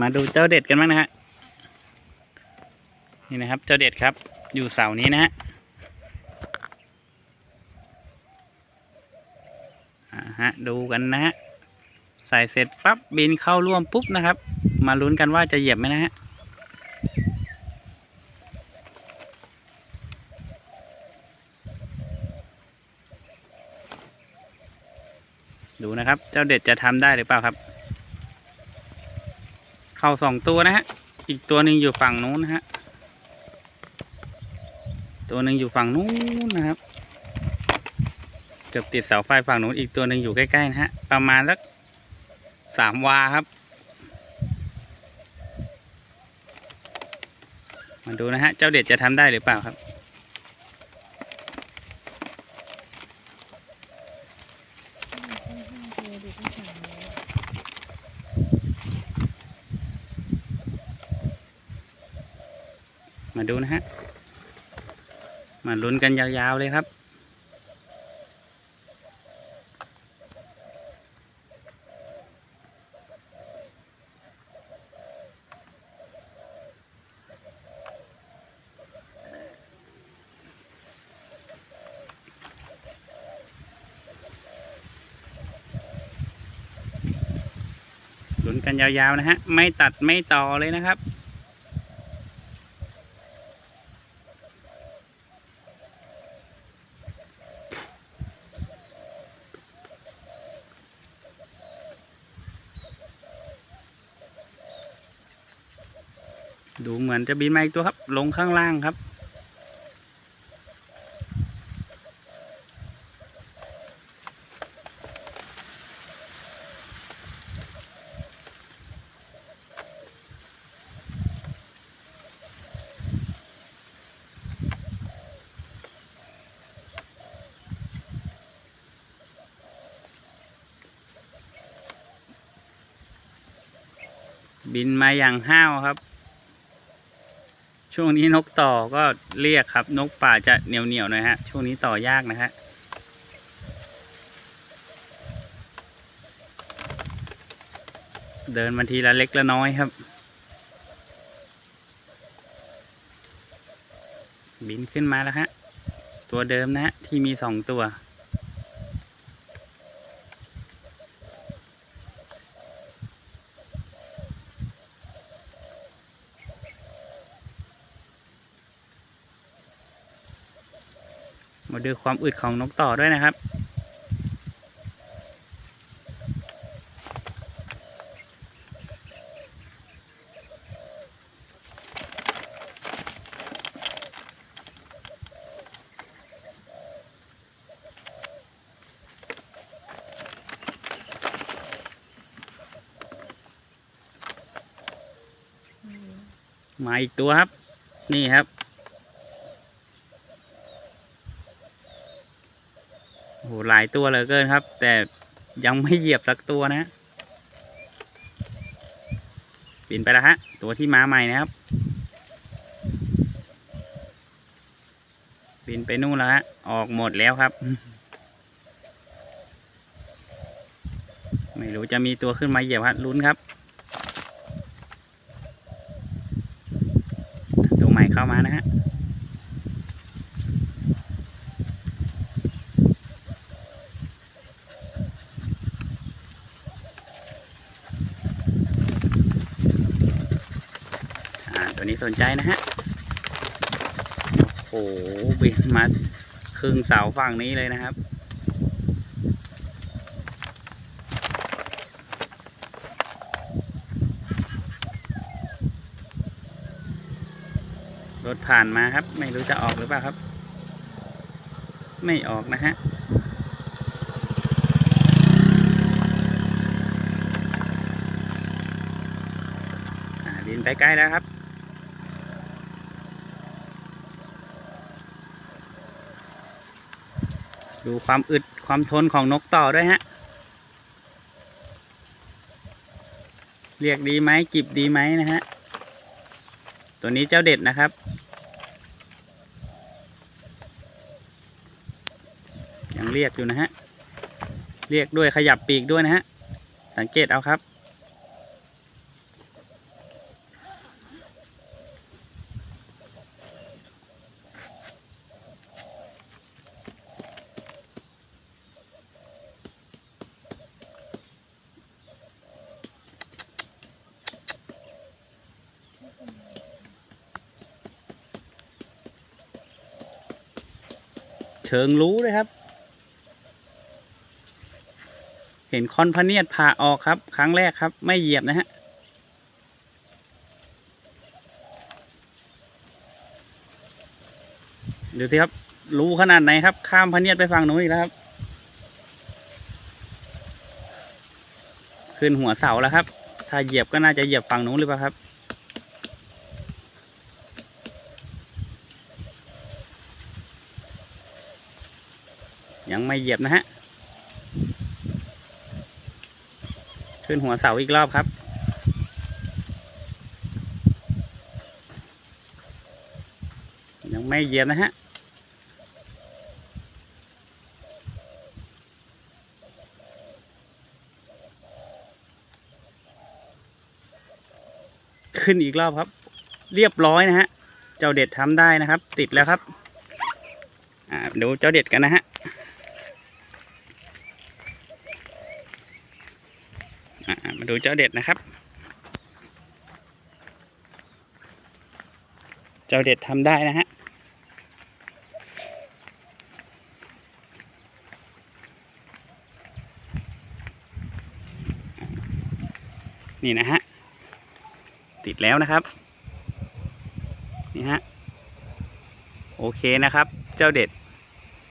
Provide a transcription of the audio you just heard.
มาดูเจ้าเด็ดกันบ้างนะฮะ นี่นะครับ เจ้าเด็ดครับ อยู่เสานี้นะฮะฮะดูกันนะฮะ ใส่เสร็จปั๊บบินเข้าร่วมปุ๊บนะครับ มาลุ้นกันว่าจะเหยียบไหมนะฮะดูนะครับ เจ้าเด็ดจะทำได้หรือเปล่าครับ ข่าสองตัวนะฮะ อีกตัวหนึ่งอยู่ฝั่งนู้นนะฮะ ตัวหนึ่งอยู่ฝั่งนู้นนะครับเกือบติดเสาไฟฝั่งนู้นอีกตัวหนึ่งอยู่ใกล้ๆนะฮะ ประมาณสักสามวาครับ มาดูนะฮะ เจ้าเด็ดจะทำได้หรือเปล่าครับ มาดูนะฮะ มาลุ้นกันยาวๆเลยครับ ลุ้นกันยาวๆนะฮะ ไม่ตัดไม่ต่อเลยนะครับ ดูเหมือนจะบินมาอีกตัวครับ ลงข้างล่างครับ บินมาอย่างห้าวครับ ช่วงนี้นกต่อก็เรียกครับ นกป่าจะเหนียวเหนียวหน่อยฮะ ช่วงนี้ต่อยากนะฮะเดินมาทีละเล็กละน้อยครับ บินขึ้นมาแล้วฮะ ตัวเดิมนะฮะที่มีสองตัว มาดูความอึดของนกต่อด้วยนะครับ มาอีกตัวครับ นี่ครับ โอ้โหหลายตัวเหลือเกินครับ แต่ยังไม่เหยียบสักตัวนะฮะบินไปแล้วฮะ ตัวที่มาใหม่นะครับ บินไปนู่นแล้วฮะ ออกหมดแล้วครับ ไม่รู้จะมีตัวขึ้นมาเหยียบฮะลุ้นครับ ตัวใหม่เข้ามานะฮะ อ่า ตัวนี้ สนใจนะฮะ โอ้โหบินมาครึ่งเสาฝั่งนี้เลยนะครับรถผ่านมาครับ ไม่รู้จะออกหรือเปล่าครับ ไม่ออกนะฮะบินไปใกล้แล้วครับ ดูความอึดความทนของนกต่อด้วยฮะ เรียกดีไหมกิบดีไหมนะฮะ ตัวนี้เจ้าเด็ดนะครับ ยังเรียกอยู่นะฮะ เรียกด้วยขยับปีกด้วยนะฮะ สังเกตเอาครับ เชิงรู้เลยครับ เห็นคอนพเนียดผ่าออกครับ ครั้งแรกครับ ไม่เหยียบนะฮะดูสิครับ รู้ขนาดไหนครับ ข้ามพเนียดไปฝั่งนู้นอีกแล้วครับ ขึ้นหัวเสาแล้วครับ ถ้าเหยียบก็น่าจะเหยียบฝั่งนู้นหรือเปล่าครับ ยังไม่เหยียบนะฮะ ขึ้นหัวเสาอีกรอบครับ ยังไม่เหยียบนะฮะขึ้นอีกรอบครับ เรียบร้อยนะฮะ เจ้าเด็ดทำได้นะครับ ติดแล้วครับ อ่าดูเจ้าเด็ดกันนะฮะ อ่า มาดูเจ้าเด็ดนะครับ เจ้าเด็ดทำได้นะฮะนี่นะฮะ ติดแล้วนะครับ นี่ฮะ โอเคนะครับ เจ้าเด็ด